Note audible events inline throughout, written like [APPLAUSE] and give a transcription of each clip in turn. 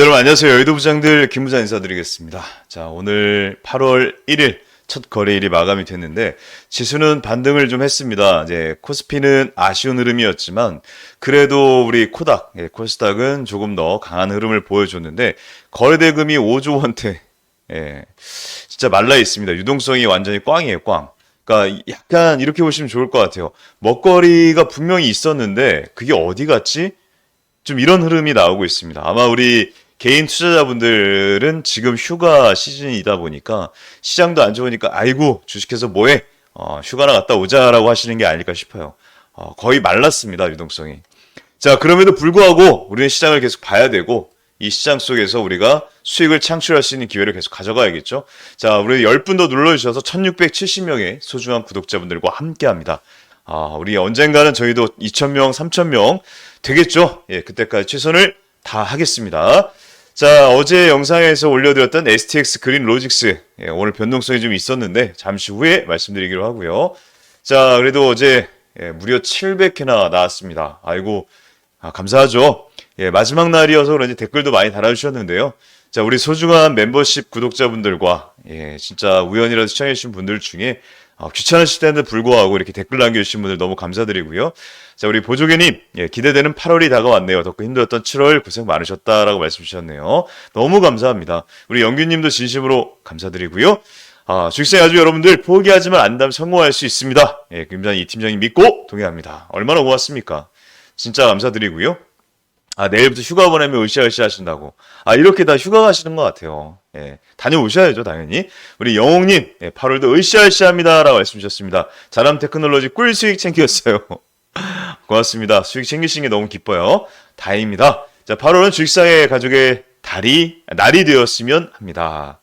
네, 여러분 안녕하세요. 여의도 부장들 김 부장 인사드리겠습니다. 자, 오늘 8월 1일 첫 거래일이 마감이 됐는데 지수는 반등을 좀 했습니다. 이제 코스피는 아쉬운 흐름이었지만 그래도 우리 코닥, 예, 코스닥은 조금 더 강한 흐름을 보여줬는데 거래대금이 5조 원대, 예, 진짜 말라 있습니다. 유동성이 완전히 꽝이에요, 꽝. 그러니까 약간 이렇게 보시면 좋을 것 같아요. 먹거리가 분명히 있었는데 그게 어디 갔지? 좀 이런 흐름이 나오고 있습니다. 아마 우리 개인 투자자분들은 지금 휴가 시즌이다 보니까 시장도 안 좋으니까 아이고 주식해서 뭐해? 어, 휴가나 갔다 오자라고 하시는 게 아닐까 싶어요. 어, 거의 말랐습니다 유동성이. 자 그럼에도 불구하고 우리는 시장을 계속 봐야 되고 이 시장 속에서 우리가 수익을 창출할 수 있는 기회를 계속 가져가야겠죠. 자 우리 10분 더 눌러주셔서 1670명의 소중한 구독자분들과 함께합니다. 아, 우리 언젠가는 저희도 2,000명, 3,000명 되겠죠? 예, 그때까지 최선을 다 하겠습니다. 자, 어제 영상에서 올려드렸던 STX 그린 로직스. 예, 오늘 변동성이 좀 있었는데, 잠시 후에 말씀드리기로 하고요. 자, 그래도 어제 예, 무려 700회나 나왔습니다. 아이고, 아, 감사하죠. 예, 마지막 날이어서 그런지 댓글도 많이 달아주셨는데요. 자, 우리 소중한 멤버십 구독자분들과, 예, 진짜 우연이라도 시청해주신 분들 중에 어, 귀찮으실 때는 불구하고 이렇게 댓글 남겨주신 분들 너무 감사드리고요. 자, 우리 보조개님, 예, 기대되는 8월이 다가왔네요. 덕분 힘들었던 7월 고생 많으셨다라고 말씀 주셨네요. 너무 감사합니다. 우리 영규님도 진심으로 감사드리고요. 아, 주식생 아주 여러분들 포기하지만 안다면 성공할 수 있습니다. 예, 김장 이 팀장님 믿고 동의합니다. 얼마나 고맙습니까? 진짜 감사드리고요. 아, 내일부터 휴가 보내면 으쌰으쌰 하신다고. 아, 이렇게 다 휴가 가시는 것 같아요. 예, 다녀오셔야죠, 당연히. 우리 영웅님, 예, 8월도 으쌰으쌰 합니다. 라고 말씀 주셨습니다. 자람 테크놀로지 꿀 수익 챙겼어요. [LAUGHS] 고맙습니다. 수익 챙기신 게 너무 기뻐요. 다행입니다. 자, 8월은 주식상의 가족의 달이, 날이 되었으면 합니다.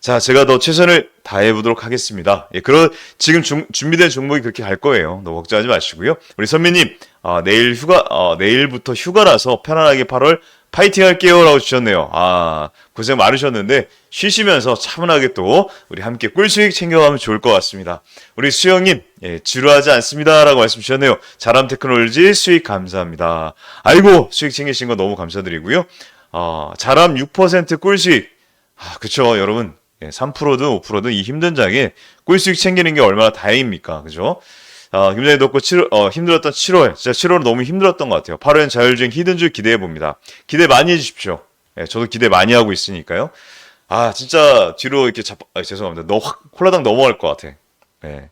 자, 제가 더 최선을 다해 보도록 하겠습니다. 예, 그런, 지금 중, 준비된 종목이 그렇게 갈 거예요. 너무 걱정하지 마시고요. 우리 선배님, 아, 내일 휴가, 어, 내일부터 휴가라서 편안하게 8월 파이팅 할게요. 라고 주셨네요. 아, 고생 많으셨는데, 쉬시면서 차분하게 또, 우리 함께 꿀수익 챙겨가면 좋을 것 같습니다. 우리 수영님, 예, 지루하지 않습니다. 라고 말씀 주셨네요. 자람 테크놀로지 수익 감사합니다. 아이고, 수익 챙기신 거 너무 감사드리고요. 어, 자람 6% 꿀수익. 아, 그쵸, 여러분. 예, 3%든 5%든 이 힘든 장에 꿀수익 챙기는 게 얼마나 다행입니까? 그죠? 아, 굉장히 덥고 7, 어, 힘들었던 7월. 진짜 7월은 너무 힘들었던 것 같아요. 8월엔 자율주행 히든주 기대해 봅니다. 기대 많이 해주십시오. 예, 저도 기대 많이 하고 있으니까요. 아, 진짜 뒤로 이렇게 잡, 아, 죄송합니다. 너 확, 콜라당 넘어갈 것 같아. 예.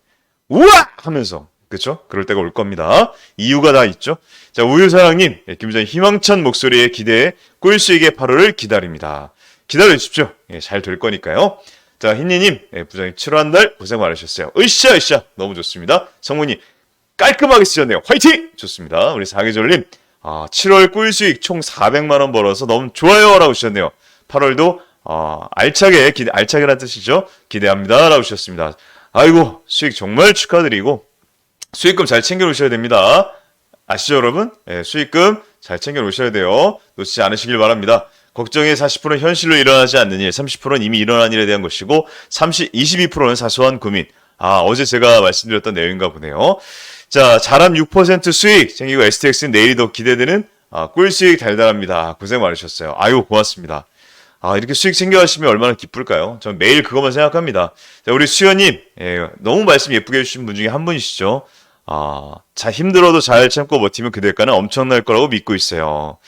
우와! 하면서. 그쵸? 그럴 때가 올 겁니다. 이유가 다 있죠? 자, 우유사랑님, 예, 김부장님 희망찬 목소리에 기대해 꿀수익의 8월을 기다립니다. 기다려 주십시오. 예, 잘 될 거니까요. 자, 흰니님, 예, 부장님 7월 한 달 고생 많으셨어요. 으쌰, 으쌰. 너무 좋습니다. 성문이 깔끔하게 쓰셨네요. 화이팅! 좋습니다. 우리 사계절님, 아, 7월 꿀 수익 총 400만원 벌어서 너무 좋아요. 라고 주셨네요. 8월도, 아, 알차게, 기대, 알차게란 뜻이죠. 기대합니다. 라고 주셨습니다. 아이고, 수익 정말 축하드리고, 수익금 잘 챙겨 놓으셔야 됩니다. 아시죠, 여러분? 예, 수익금 잘 챙겨 놓으셔야 돼요. 놓치지 않으시길 바랍니다. 걱정의 40%는 현실로 일어나지 않는 일, 30%는 이미 일어난 일에 대한 것이고, 30, 22%는 사소한 고민. 아, 어제 제가 말씀드렸던 내용인가 보네요. 자, 자람 6% 수익 챙기고 STX는 내일이 더 기대되는 아, 꿀 수익 달달합니다. 고생 많으셨어요. 아유, 고맙습니다. 아, 이렇게 수익 챙겨가시면 얼마나 기쁠까요? 전 매일 그것만 생각합니다. 자, 우리 수연님, 예, 너무 말씀 예쁘게 해주신 분 중에 한 분이시죠. 아, 자, 힘들어도 잘 참고 버티면 그 대가는 엄청날 거라고 믿고 있어요.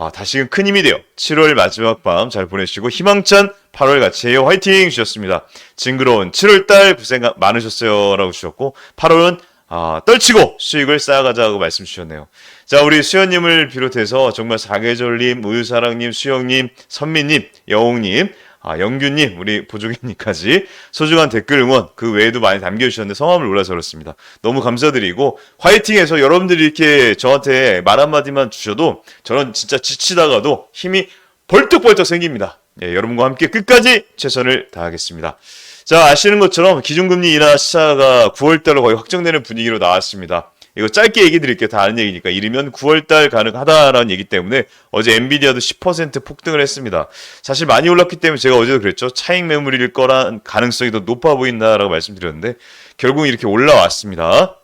아, 다시금 큰 힘이 돼요. 7월 마지막 밤 잘 보내시고 희망찬 8월 같이 해요. 화이팅 주셨습니다. 징그러운 7월달 고생 많으셨어요. 라고 주셨고 8월은 아, 떨치고 수익을 쌓아가자고 말씀 주셨네요. 자, 우리 수연님을 비롯해서 정말 사계절님, 우유사랑님, 수영님, 선미님, 여홍님, 아, 영규님, 우리 보조개님까지 소중한 댓글 응원 그 외에도 많이 남겨주셨는데 성함을 몰라서 그렇습니다. 너무 감사드리고 화이팅해서 여러분들이 이렇게 저한테 말 한마디만 주셔도 저는 진짜 지치다가도 힘이 벌떡벌떡 생깁니다. 예, 여러분과 함께 끝까지 최선을 다하겠습니다. 자, 아시는 것처럼 기준금리 인하 시차가 9월달로 거의 확정되는 분위기로 나왔습니다. 이거 짧게 얘기 드릴게요. 다 아는 얘기니까. 이르면 9월달 가능하다라는 얘기 때문에 어제 엔비디아도 10% 폭등을 했습니다. 사실 많이 올랐기 때문에 제가 어제도 그랬죠. 차익 매물일 거란 가능성이 더 높아 보인다라고 말씀드렸는데 결국 이렇게 올라왔습니다.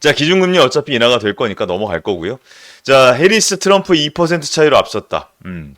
자, 기준금리 어차피 인하가 될 거니까 넘어갈 거고요. 자, 해리스 트럼프 2% 차이로 앞섰다. 음.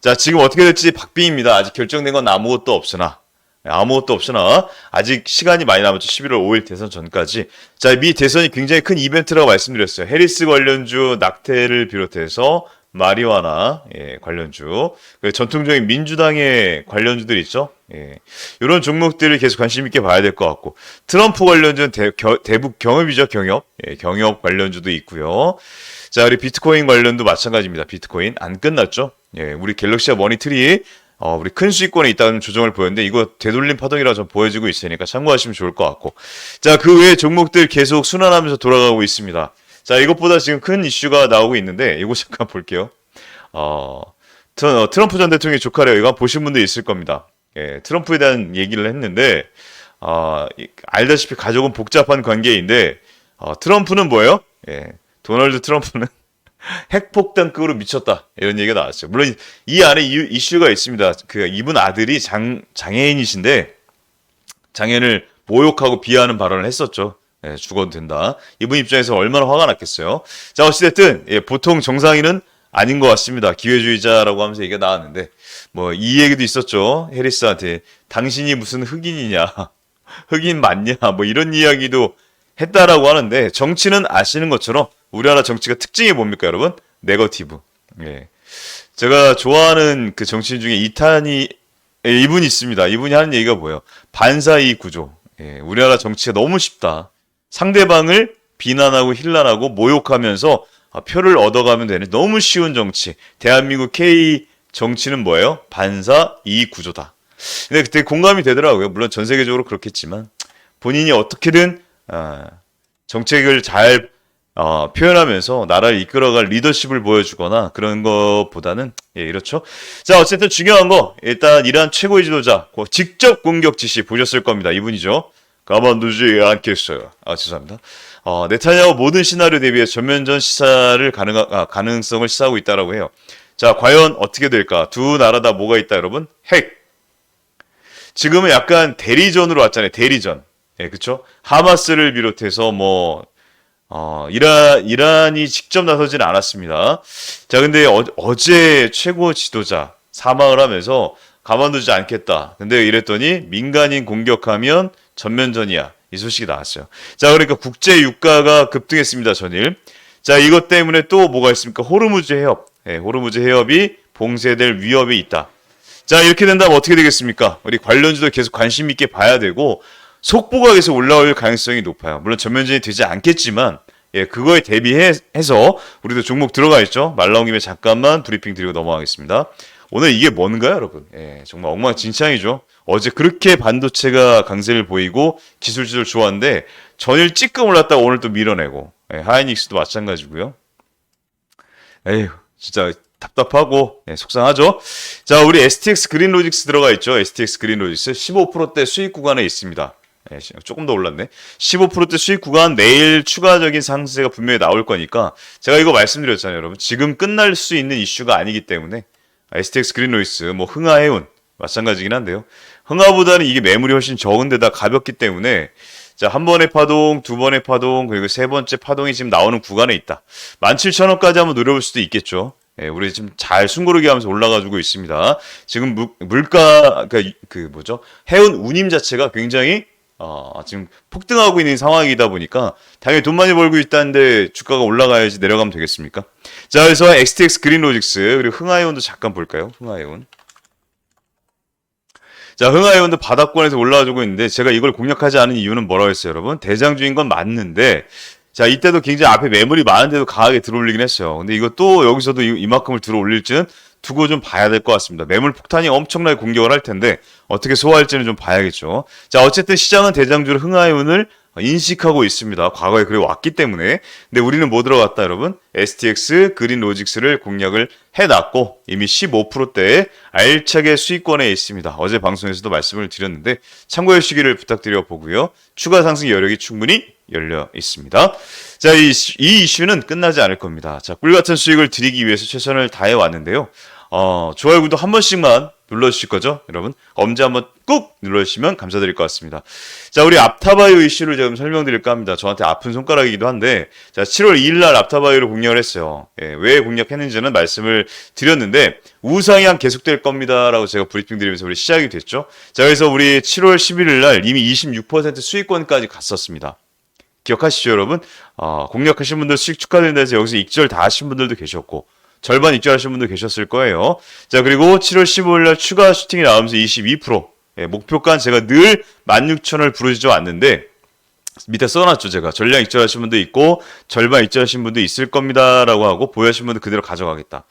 자, 지금 어떻게 될지 박빙입니다. 아직 결정된 건 아무것도 없으나. 네, 아무것도 없으나 아직 시간이 많이 남았죠. 11월 5일 대선 전까지. 자, 미 대선이 굉장히 큰 이벤트라고 말씀드렸어요. 해리스 관련주 낙태를 비롯해서 마리화나 예, 관련주, 그 전통적인 민주당의 관련주들 있죠. 예, 이런 종목들을 계속 관심 있게 봐야 될 것 같고 트럼프 관련주는 대, 겨, 대북 경협이죠, 경협. 예, 경협 관련주도 있고요. 자, 우리 비트코인 관련도 마찬가지입니다. 비트코인 안 끝났죠. 예, 우리 갤럭시와 머니트리 어, 우리 큰 수익권에 있다는 조정을 보였는데 이거 되돌림 파동이라 좀 보여지고 있으니까 참고하시면 좋을 것 같고 자, 그 외에 종목들 계속 순환하면서 돌아가고 있습니다. 자, 이것보다 지금 큰 이슈가 나오고 있는데 이거 [LAUGHS] 잠깐 볼게요. 어, 트, 어, 트럼프 전 대통령의 조카래요. 이거 보신 분도 있을 겁니다. 예, 트럼프에 대한 얘기를 했는데 어, 이- 알다시피 가족은 복잡한 관계인데 어, 트럼프는 뭐예요? 예, 도널드 트럼프는 핵폭탄급으로 미쳤다 이런 얘기가 나왔어요. 물론 이- 이 안에 이, 이슈가 있습니다. 그 이분 아들이 장 장애인이신데 장애인을 모욕하고 비하하는 발언을 했었죠. 예, 죽어도 된다. 이분 입장에서 얼마나 화가 났겠어요. 자 어찌됐든 예, 보통 정상인은 아닌 것 같습니다. 기회주의자라고 하면서 얘기가 나왔는데 뭐 이 얘기도 있었죠. 해리스한테 당신이 무슨 흑인이냐, [LAUGHS] 흑인 맞냐, 뭐 이런 이야기도 했다라고 하는데 정치는 아시는 것처럼 우리나라 정치가 특징이 뭡니까 여러분? 네거티브. 예. 제가 좋아하는 그 정치인 중에 이탄이 예, 이분이 있습니다. 이분이 하는 얘기가 뭐예요? 반사이익 구조. 예, 우리나라 정치가 너무 쉽다. 상대방을 비난하고 힐난하고 모욕하면서 아, 표를 얻어가면 되는 너무 쉬운 정치. 대한민국 K 정치는 뭐예요? 반사 이익 구조다. 근데 그때 공감이 되더라고요. 물론 전 세계적으로 그렇겠지만 본인이 어떻게든 아, 정책을 잘 어, 표현하면서 나라를 이끌어갈 리더십을 보여주거나 그런 것보다는 예 이렇죠. 자 어쨌든 중요한 거 일단 이란 최고의 지도자 그 직접 공격 지시 보셨을 겁니다. 이분이죠. 가만두지 않겠어요. 아 죄송합니다. 어, 네타냐후 모든 시나리오 대비해 전면전 시사를 가능 아, 가능성을 시사하고 있다라고 해요. 자 과연 어떻게 될까? 두 나라 다 뭐가 있다 여러분? 핵. 지금은 약간 대리전으로 왔잖아요. 대리전. 예, 그쵸? 하마스를 비롯해서 뭐, 어, 이란, 이란이 직접 나서지는 않았습니다. 자, 근데 어, 제 최고 지도자 사망을 하면서 가만두지 않겠다. 근데 이랬더니 민간인 공격하면 전면전이야. 이 소식이 나왔어요. 자, 그러니까 국제 유가가 급등했습니다. 전일. 자, 이것 때문에 또 뭐가 있습니까? 호르무즈 해협. 예, 호르무즈 해협이 봉쇄될 위협이 있다. 자, 이렇게 된다면 어떻게 되겠습니까? 우리 관련주도 계속 관심 있게 봐야 되고, 속보가 계속 올라올 가능성이 높아요. 물론 전면전이 되지 않겠지만, 예, 그거에 대비해서 우리도 종목 들어가 있죠? 말 나온 김에 잠깐만 브리핑 드리고 넘어가겠습니다. 오늘 이게 뭔가요, 여러분? 예, 정말 엉망진창이죠. 어제 그렇게 반도체가 강세를 보이고 기술주들 좋았는데 전일 찌끔 올랐다가 오늘 또 밀어내고 예, 하이닉스도 마찬가지고요. 에휴, 진짜 답답하고 네, 속상하죠. 자, 우리 STX 그린로직스 들어가 있죠. STX 그린로직스 15%대 수익 구간에 있습니다. 네, 시- 조금 더 올랐네. 15%대 수익 구간 내일 추가적인 상승세가 분명히 나올 거니까 제가 이거 말씀드렸잖아요, 여러분. 지금 끝날 수 있는 이슈가 아니기 때문에 STX 그린로이스, 뭐 흥하해운 마찬가지긴 한데요. 흥하보다는 이게 매물이 훨씬 적은데다 가볍기 때문에 자, 한 번의 파동, 두 번의 파동, 그리고 세 번째 파동이 지금 나오는 구간에 있다. 17,000원까지 한번 노려볼 수도 있겠죠. 예, 우리 지금 잘 숨고르기 하면서 올라가지고 있습니다. 지금 무- 물가, 그, 그 뭐죠? 해운 운임 자체가 굉장히, 어, 지금 폭등하고 있는 상황이다 보니까 당연히 돈 많이 벌고 있다는데 주가가 올라가야지 내려가면 되겠습니까? 자, 그래서 XTX 그린로직스, 그리고 흥하해운도 잠깐 볼까요? 흥하해운. 자, 흥하해운도 바닥권에서 올라와주고 있는데 제가 이걸 공략하지 않은 이유는 뭐라고 했어요, 여러분? 대장주인 건 맞는데 자, 이때도 굉장히 앞에 매물이 많은데도 강하게 들어올리긴 했어요. 근데 또 여기서도 이- 이만큼을 들어올릴지는 두고 좀 봐야 될 것 같습니다. 매물 폭탄이 엄청나게 공격을 할 텐데 어떻게 소화할지는 좀 봐야겠죠. 자, 어쨌든 시장은 대장주를 흥하해운을 인식하고 있습니다. 과거에 그래 왔기 때문에. 근데 우리는 뭐 들어갔다, 여러분? STX 그린 로직스를 공략을 해놨고 이미 15%대의 알차게 수익권에 있습니다. 어제 방송에서도 말씀을 드렸는데 참고해 주시기를 부탁드려 보고요. 추가 상승 여력이 충분히 열려 있습니다. 자, 이, 이 이슈는 끝나지 않을 겁니다. 자, 꿀 같은 수익을 드리기 위해서 최선을 다해 왔는데요. 어, 좋아요, 구독 한 번씩만 눌러주실 거죠, 여러분? 엄지 한번 꾹 눌러주시면 감사드릴 것 같습니다. 자, 우리 앞타바이오 이슈를 좀 설명드릴까 합니다. 저한테 아픈 손가락이기도 한데, 자, 7월 2일 날 앞타바이오를 공략을 했어요. 예, 왜 공략했는지는 말씀을 드렸는데, 우상향 계속될 겁니다라고 제가 브리핑 드리면서 우리 시작이 됐죠. 자, 그래서 우리 7월 11일 날 이미 26% 수익권까지 갔었습니다. 기억하시죠, 여러분? 어, 공략하신 분들 수익 축하드린다 해서 여기서 익절 다 하신 분들도 계셨고, 절반 익절하신 분도 계셨을 거예요. 자, 그리고 7월 15일 날 추가 슈팅이 나오면서 22%. 예, 목표가 제가 늘 16,000을 부르짖어 왔는데, 밑에 써놨죠, 제가. 전량 익절하신 분도 있고, 절반 익절하신 분도 있을 겁니다라고 하고, 보유하신 분도 그대로 가져가겠다.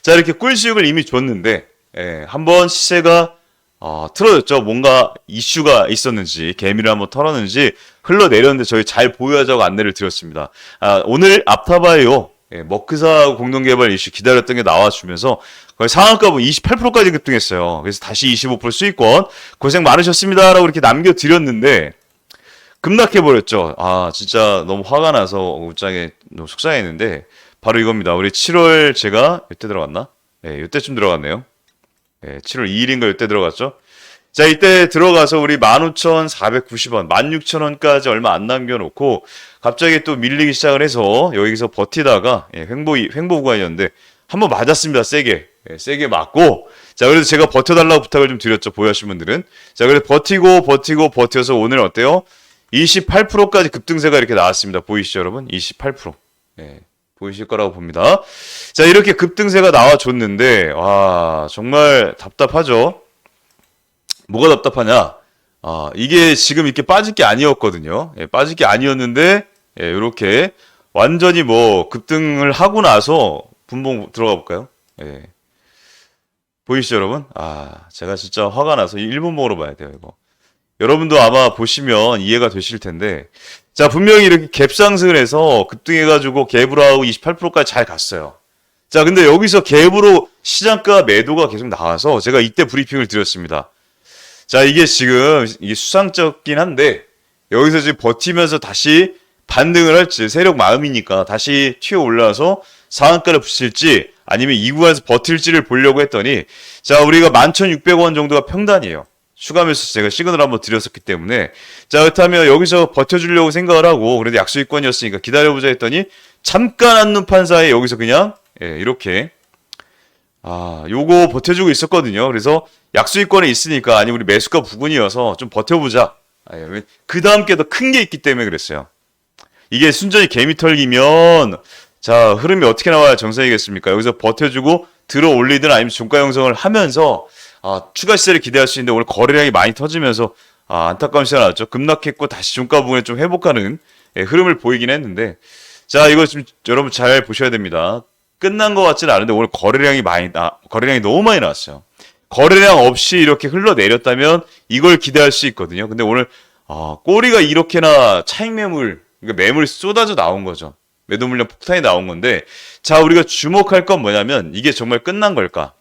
자, 이렇게 꿀수익을 이미 줬는데, 예, 한번 시세가 어, 틀어졌죠. 뭔가 이슈가 있었는지, 개미를 한번 털었는지 흘러내렸는데 저희 잘 보유하자고 안내를 드렸습니다. 아, 오늘 앞타바이오 예, 머크사 공동개발 이슈 기다렸던 게 나와주면서 거의 상한가 28%까지 급등했어요. 그래서 다시 25% 수익권 고생 많으셨습니다라고 이렇게 남겨드렸는데 급락해버렸죠. 아 진짜 너무 화가 나서 옷장에 너무 속상했는데 바로 이겁니다. 우리 7월 제가 이때 들어갔나? 네, 이때쯤 들어갔네요. 네, 7월 2일인가 이때 들어갔죠. 자, 이때 들어가서 우리 15,490원, 16,000원까지 얼마 안 남겨놓고 갑자기 또 밀리기 시작을 해서 여기서 버티다가 예, 횡보, 횡보 구간이었는데 한번 맞았습니다. 세게. 예, 세게 맞고 자, 그래서 제가 버텨달라고 부탁을 좀 드렸죠. 보유하신 분들은. 자, 그래서 버티고 버티고 버텨서 오늘 어때요? 28%까지 급등세가 이렇게 나왔습니다. 보이시죠, 여러분? 28%. 예. 보이실 거라고 봅니다. 자, 이렇게 급등세가 나와줬는데, 와, 정말 답답하죠? 뭐가 답답하냐? 아, 이게 지금 이렇게 빠질 게 아니었거든요. 예, 빠질 게 아니었는데, 예, 이렇게 완전히 뭐 급등을 하고 나서 분봉 들어가 볼까요? 예. 보이시죠, 여러분? 아, 제가 진짜 화가 나서 1분 먹으러 봐야 돼요, 이거. 여러분도 아마 보시면 이해가 되실 텐데, 자, 분명히 이렇게 갭 상승을 해서 급등해가지고 갭으로 하고 28%까지 잘 갔어요. 자, 근데 여기서 갭으로 시장가 매도가 계속 나와서 제가 이때 브리핑을 드렸습니다. 자, 이게 지금 이게 수상적긴 한데 여기서 지금 버티면서 다시 반등을 할지 세력 마음이니까 다시 튀어 올라와서 상한가를 붙일지 아니면 이 구간에서 버틸지를 보려고 했더니 자, 우리가 11,600원 정도가 평단이에요. 추가 매수 제가 시그널 한번 드렸었기 때문에 자 그렇다면 여기서 버텨주려고 생각을 하고 그래도 약수익권이었으니까 기다려보자 했더니 잠깐 한눈 판사에 여기서 그냥 예, 이렇게 아 요거 버텨주고 있었거든요. 그래서 약수익권에 있으니까 아니 우리 매수가 부근이어서 좀 버텨보자. 아, 예, 그 다음 게 더 큰 게 있기 때문에 그랬어요. 이게 순전히 개미털기면 자 흐름이 어떻게 나와야 정상이겠습니까? 여기서 버텨주고 들어 올리든 아니면 종가 형성을 하면서 아, 추가 시세를 기대할 수 있는데 오늘 거래량이 많이 터지면서 아, 안타까운 시간 나왔죠. 급락했고 다시 종가 부분에 좀 회복하는 예, 흐름을 보이긴 했는데 자 이거 좀 여러분 잘 보셔야 됩니다. 끝난 것 같지는 않은데 오늘 거래량이 많이 나, 거래량이 너무 많이 나왔어요. 거래량 없이 이렇게 흘러내렸다면 이걸 기대할 수 있거든요. 근데 오늘 아, 꼬리가 이렇게나 차익 매물 그러니까 매물이 쏟아져 나온 거죠. 매도 물량 폭탄이 나온 건데 자 우리가 주목할 건 뭐냐면 이게 정말 끝난 걸까?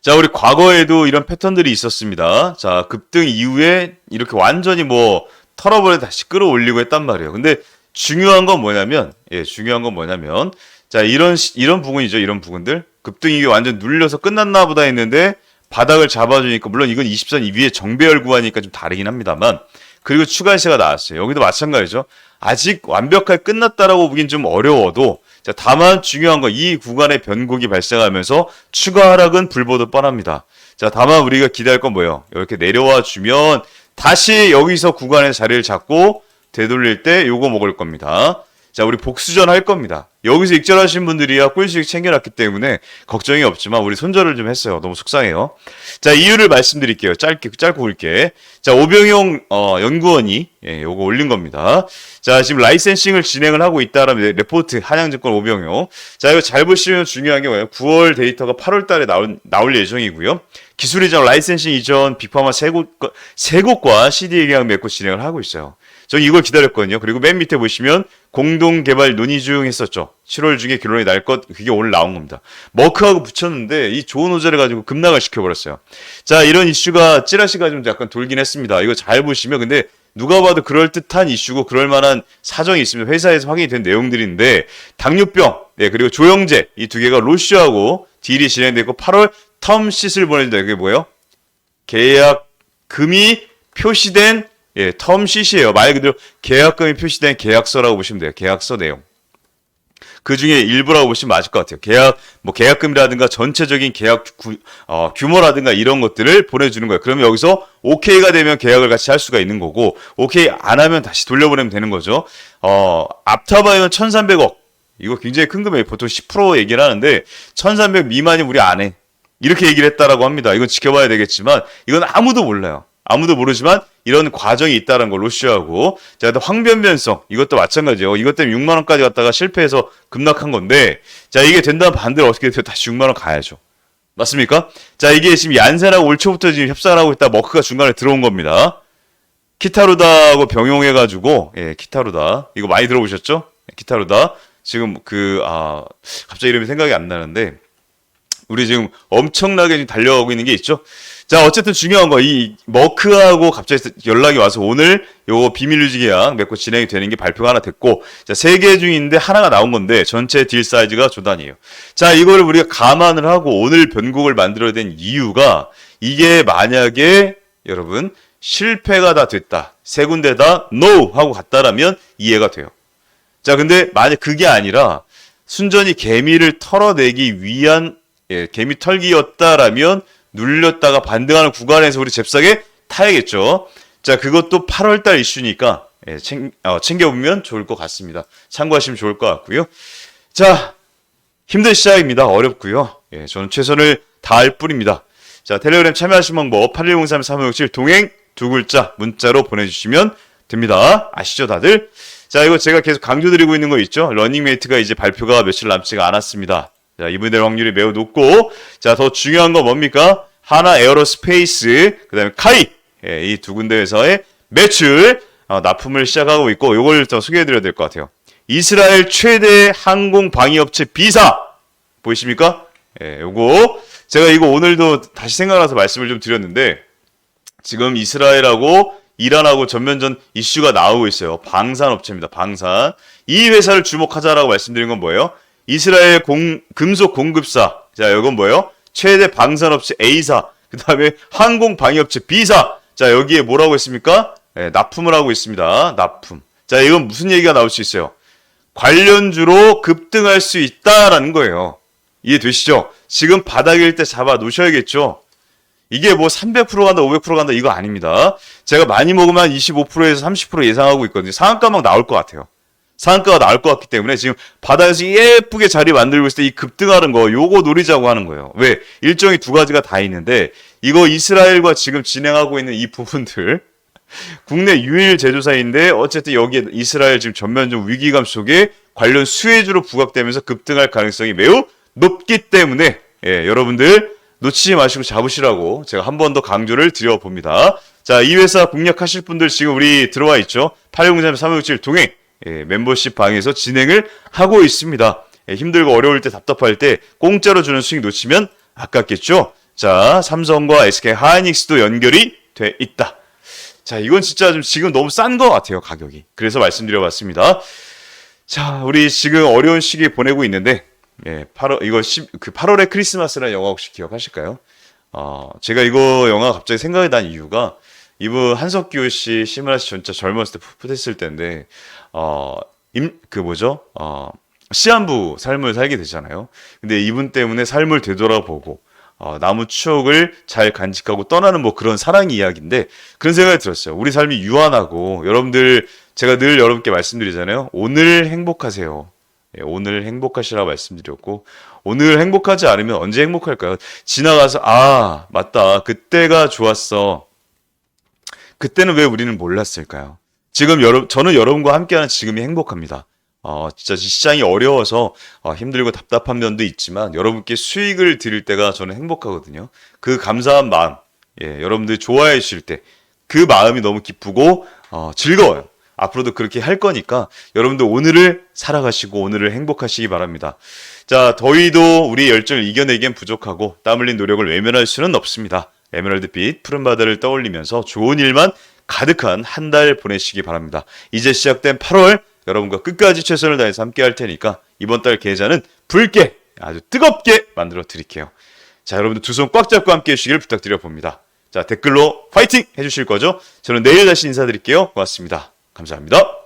자, 우리 과거에도 이런 패턴들이 있었습니다. 자, 급등 이후에 이렇게 완전히 뭐 털어버려 다시 끌어올리고 했단 말이에요. 근데 중요한 건 뭐냐면, 예, 중요한 건 뭐냐면, 자, 이런, 시- 이런 부분이죠. 이런 부분들. 급등 이후에 완전 눌려서 끝났나 보다 했는데, 바닥을 잡아주니까, 물론 이건 20선 이 위에 정배열 구하니까 좀 다르긴 합니다만, 그리고 추가 시세가 나왔어요. 여기도 마찬가지죠. 아직 완벽하게 끝났다라고 보긴 좀 어려워도, 자, 다만 중요한 건 이 구간에 변곡이 발생하면서 추가 하락은 불보듯 뻔합니다. 자, 다만 우리가 기대할 건 뭐예요? 이렇게 내려와 주면 다시 여기서 구간에 자리를 잡고 되돌릴 때 요거 먹을 겁니다. 자, 우리 복수전 할 겁니다. 여기서 익절하신 분들이야 꿀수익 챙겨놨기 때문에 걱정이 없지만 우리 손절을 좀 했어요. 너무 속상해요. 자, 이유를 말씀드릴게요. 짧게, 짧고 굵게. 자, 오병용, 어, 연구원이, 예, 요거 올린 겁니다. 자, 지금 라이센싱을 진행을 하고 있다라면 레포트, 한양증권 오병용. 자, 이거 잘 보시면 중요한 게 뭐예요? 9월 데이터가 8월 달에 나올, 나올 예정이고요. 기술 이전, 라이센싱 이전, 빅파마 세 곳과, 세 곳과 CD 계약 맺고 진행을 하고 있어요. 저 이걸 기다렸거든요. 그리고 맨 밑에 보시면 공동 개발 논의 중 했었죠. 7월 중에 결론이 날 것, 그게 오늘 나온 겁니다. 머크하고 붙였는데 이 좋은 호재를 가지고 급락을 시켜버렸어요. 자, 이런 이슈가 찌라시가 좀 약간 돌긴 했습니다. 이거 잘 보시면 근데 누가 봐도 그럴 듯한 이슈고 그럴 만한 사정이 있습니다. 회사에서 확인이 된 내용들인데 당뇨병, 네, 그리고 조영제 이 두 개가 로시하고 딜이 진행되고 8월 텀시트를 보내준다. 이게 뭐예요? 계약 금이 표시된 예, 텀시트예요. 말 그대로 계약금이 표시된 계약서라고 보시면 돼요. 계약서 내용. 그 중에 일부라고 보시면 맞을 것 같아요. 계약, 뭐 계약금이라든가 전체적인 계약 구, 어, 규모라든가 이런 것들을 보내주는 거예요. 그러면 여기서 OK가 되면 계약을 같이 할 수가 있는 거고, OK 안 하면 다시 돌려보내면 되는 거죠. 어, 앞타바이온 1,300억. 이거 굉장히 큰 금액, 보통 10% 얘기를 하는데, 1,300 미만이 우리 안 해. 이렇게 얘기를 했다라고 합니다. 이건 지켜봐야 되겠지만, 이건 아무도 몰라요. 아무도 모르지만 이런 과정이 있다는 걸 로시하고 자, 또 황변변성 이것도 마찬가지예요. 이것 때문에 6만 원까지 갔다가 실패해서 급락한 건데 자, 이게 된다면 반대로 어떻게 돼요? 다시 6만 원 가야죠. 맞습니까? 자, 이게 지금 얀센하고 올 초부터 지금 협상을 하고 있다 머크가 중간에 들어온 겁니다. 키타루다하고 병용해가지고 예, 키타루다 이거 많이 들어보셨죠? 예, 키타루다 지금 그 아 갑자기 이름이 생각이 안 나는데 우리 지금 엄청나게 달려가고 있는 게 있죠. 자, 어쨌든 중요한 거, 이 머크하고 갑자기 연락이 와서 오늘 요거 비밀 유지 계약 맺고 진행이 되는 게 발표가 하나 됐고, 자, 세 개 중인데 하나가 나온 건데, 전체 딜 사이즈가 조단이에요. 자, 이거를 우리가 감안을 하고 오늘 변곡을 만들어야 된 이유가, 이게 만약에, 여러분, 실패가 다 됐다. 세 군데 다 NO! 하고 갔다라면 이해가 돼요. 자, 근데 만약 그게 아니라, 순전히 개미를 털어내기 위한 예, 개미 털기였다라면 눌렸다가 반등하는 구간에서 우리 잽싸게 타야겠죠. 자, 그것도 8월달 이슈니까 예, 챙, 어, 챙겨보면 좋을 것 같습니다. 참고하시면 좋을 것 같고요. 자, 힘든 시작입니다. 어렵고요. 예, 저는 최선을 다할 뿐입니다. 자, 텔레그램 참여하신 방법 8103-3567 동행 두 글자 문자로 보내주시면 됩니다. 아시죠, 다들? 자, 이거 제가 계속 강조드리고 있는 거 있죠? 러닝메이트가 이제 발표가 며칠 남지가 않았습니다. 자, 이분 될 확률이 매우 높고, 자, 더 중요한 건 뭡니까? 하나 에어로스페이스, 그 다음에 카이, 예, 이 두 군데 회사의 매출, 어, 납품을 시작하고 있고, 요걸 더 소개해드려야 될 것 같아요. 이스라엘 최대 항공 방위업체 비사, 보이십니까? 예, 요거, 제가 이거 오늘도 다시 생각나서 말씀을 좀 드렸는데, 지금 이스라엘하고 이란하고 전면전 이슈가 나오고 있어요. 방산업체입니다. 방산. 이 회사를 주목하자라고 말씀드린 건 뭐예요? 이스라엘 공, 금속 공급사. 자, 이건 뭐예요? 최대 방산업체 A사. 그 다음에 항공 방위업체 B사. 자, 여기에 뭐라고 했습니까? 네, 납품을 하고 있습니다. 납품. 자, 이건 무슨 얘기가 나올 수 있어요? 관련주로 급등할 수 있다라는 거예요. 이해되시죠? 지금 바닥일 때 잡아 놓으셔야겠죠? 이게 뭐 300% 간다, 500% 간다, 이거 아닙니다. 제가 많이 먹으면 25%에서 30% 예상하고 있거든요. 상한가 막 나올 것 같아요. 상한가가 나올 것 같기 때문에 지금 바다에서 예쁘게 자리 만들고 있을 때 이 급등하는 거 요거 노리자고 하는 거예요. 왜? 일정이 두 가지가 다 있는데 이거 이스라엘과 지금 진행하고 있는 이 부분들 [LAUGHS] 국내 유일 제조사인데 어쨌든 여기에 이스라엘 지금 전면적 위기감 속에 관련 수혜주로 부각되면서 급등할 가능성이 매우 높기 때문에 예, 여러분들 놓치지 마시고 잡으시라고 제가 한 번 더 강조를 드려봅니다. 자, 이 회사 공략하실 분들 지금 우리 들어와 있죠. 863-3567 동행 예, 멤버십 방에서 진행을 하고 있습니다. 예, 힘들고 어려울 때 답답할 때 공짜로 주는 수익 놓치면 아깝겠죠. 자, 삼성과 SK 하이닉스도 연결이 돼 있다. 자, 이건 진짜 좀 지금 너무 싼 것 같아요, 가격이. 그래서 말씀드려봤습니다. 자, 우리 지금 어려운 시기 보내고 있는데, 예, 8월, 이거 10, 그 8월의 크리스마스라는 영화 혹시 기억하실까요? 어, 제가 이거 영화 갑자기 생각이 난 이유가, 이분 한석규 씨, 심은하 씨 진짜 젊었을 때 풋풋했을 때인데, 어, 임, 그 뭐죠? 어, 시한부 삶을 살게 되잖아요. 근데 이분 때문에 삶을 되돌아보고, 어, 나무 추억을 잘 간직하고 떠나는 뭐 그런 사랑 이야기인데 그런 생각이 들었어요. 우리 삶이 유한하고 여러분들 제가 늘 여러분께 말씀드리잖아요. 오늘 행복하세요. 예, 오늘 행복하시라고 말씀드렸고 오늘 행복하지 않으면 언제 행복할까요? 지나가서 아 맞다 그때가 좋았어. 그때는 왜 우리는 몰랐을까요? 지금 여러 저는 여러분과 함께하는 지금이 행복합니다. 어, 진짜 시장이 어려워서 어, 힘들고 답답한 면도 있지만 여러분께 수익을 드릴 때가 저는 행복하거든요. 그 감사한 마음, 예, 여러분들이 좋아해 주실 때 그 마음이 너무 기쁘고 어, 즐거워요. 앞으로도 그렇게 할 거니까 여러분들 오늘을 살아가시고 오늘을 행복하시기 바랍니다. 자, 더위도 우리의 열정을 이겨내기엔 부족하고 땀 흘린 노력을 외면할 수는 없습니다. 에메랄드빛 푸른 바다를 떠올리면서 좋은 일만 가득한 한 달 보내시기 바랍니다. 이제 시작된 8월 여러분과 끝까지 최선을 다해서 함께 할 테니까 이번 달 계좌는 붉게 아주 뜨겁게 만들어 드릴게요. 자, 여러분들 두 손 꽉 잡고 함께 해주시길 부탁드려 봅니다. 자, 댓글로 파이팅 해주실 거죠? 저는 내일 다시 인사드릴게요. 고맙습니다. 감사합니다.